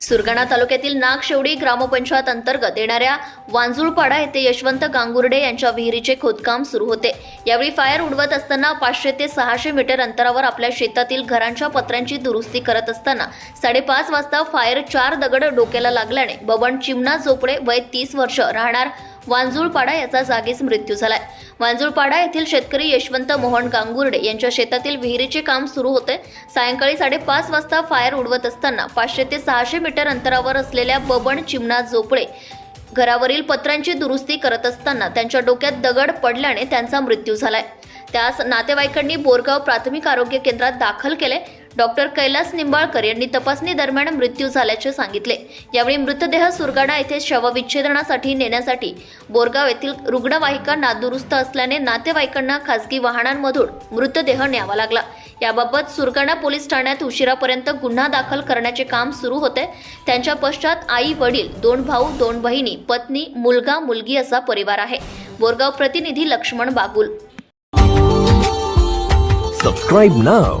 सुरगाणा तालुक्यातील नागशेवडी ग्रामपंचायत अंतर्गत येणाऱ्या वांजुळपाडा येथे यशवंत गांगुर्डे यांच्या विहिरीचे खोदकाम सुरू होते. यावेळी फायर उडवत असताना पाचशे ते सहाशे मीटर अंतरावर आपल्या शेतातील घरांच्या पत्र्यांची दुरुस्ती करत असताना साडेपाच वाजता फायर चार दगड डोक्याला लागल्याने बबन चिमणा झोपडे वय तीस वर्ष राहणार वांजुळपाडा याचा जागीच मृत्यू झालाय. वांजुळपाडा येथील शेतकरी यशवंत मोहन गांगुर्डे यांच्या शेतातील विहिरीचे काम सुरू होते. सायंकाळी साडेपाच वाजता फायर उडवत असताना पाचशे ते सहाशे मीटर अंतरावर असलेल्या बबन चिमणा झोपळे घरावरील पत्रांची दुरुस्ती करत असताना त्यांच्या डोक्यात दगड पडल्याने त्यांचा मृत्यू झालाय. त्यास नातेवाईकांनी बोरगाव प्राथमिक आरोग्य केंद्रात दाखल केले. डॉक्टर कैलास निंबाळकर यांनी तपासणी दरम्यान मृत्यू झाल्याचे सांगितले. यावेळी मृतदेह सुरगाणा येथे शवविच्छेदनासाठी नेण्यासाठी बोरगाव येथील रुग्णवाहिका नादुरुस्त असल्याने नातेवाईकांना खासगी वाहनांमधून मृतदेह न्यावा लागला. याबाबत सुरगाणा पोलीस ठाण्यात उशिरापर्यंत गुन्हा दाखल करण्याचे काम सुरू होते. त्यांच्या पश्चात आई वडील दोन भाऊ दोन बहिणी पत्नी मुलगा मुलगी असा परिवार आहे. बोरगाव प्रतिनिधी Laxman Bagul. Subscribe now